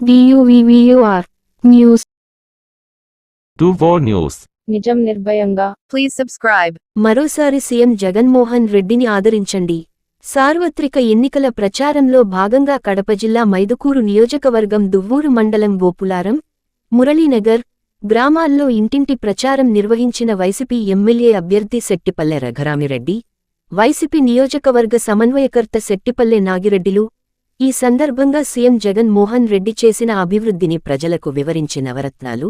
డియువివియుఆర్ news Tuvo News. నిజం నిర్భయంగా Please subscribe. మరోసారి సీఎం జగన్మోహన్ రెడ్డిని ఆదరించండి సార్వత్రిక ఎన్నికల ప్రచారంలో భాగంగా కడప జిల్లా మైదుకూరు నియోజకవర్గం దువ్వూరు మండలం గోపులారం మురళీనగర్ గ్రామాల్లో ఇంటింటి ప్రచారం నిర్వహించిన వైసీపీ ఎమ్మెల్యే అభ్యర్థి శెట్టిపల్లె రఘురామిరెడ్డి వైసీపీ నియోజకవర్గ సమన్వయకర్త శెట్టిపల్లె నాగిరెడ్డిలు ఈ సందర్భంగా సీఎం జగన్ మోహన్ రెడ్డి చేసిన అభివృద్ధిని ప్రజలకు వివరించి నవరత్నాలు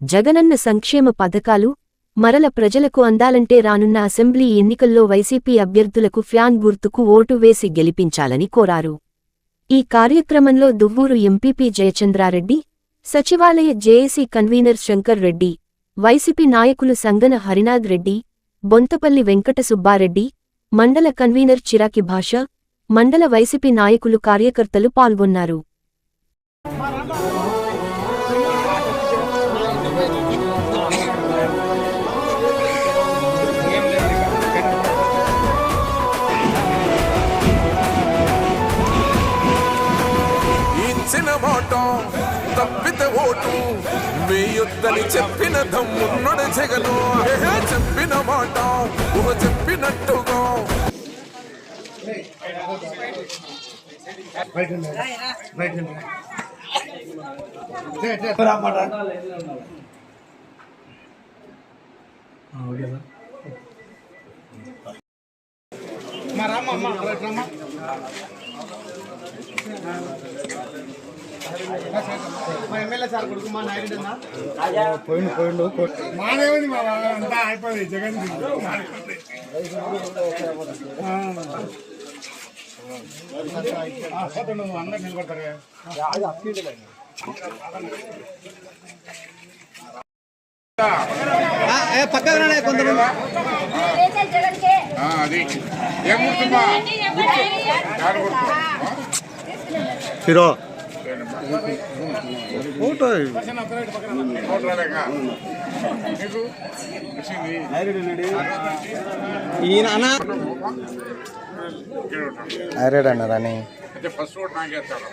జగనన్న సంక్షేమ పథకాలు మరల ప్రజలకు అందాలంటే రానున్న అసెంబ్లీ ఎన్నికల్లో వైసీపీ అభ్యర్థులకు ఫ్యాన్ గుర్తుకు ఓటు వేసి గెలిపించాలని కోరారు. ఈ కార్యక్రమంలో దువ్వూరు ఎంపీపీ జయచంద్రారెడ్డి సచివాలయ JAC convener Shankar Reddy YCP నాయకులు సంగన హరినాథ్ రెడ్డి బొంతపల్లి వెంకట సుబ్బారెడ్డి మండల కన్వీనర్ చిరాకి భాష మండల వైసీపీ నాయకులు కార్యకర్తలు పాల్గొన్నారు. ఇచ్చిన తప్పితే ఓటు చెప్పిన దమ్మున్నడు జగను. చెప్పిన మాట ఊహ చెప్పినట్టుగా మాదేవుని మా అంతా అయిపోయింది జగన్ అందరు నిలబడతారు అది. ఏం గుర్తుమా యాడ గుర్తు హీరో ఫోటో ఈయన అన్న. ఇక్కడ ఉంటాడు. ఐరేడ్ అన్నారని అయితే ఫస్ట్ ఓట్ నాకేస్తాడు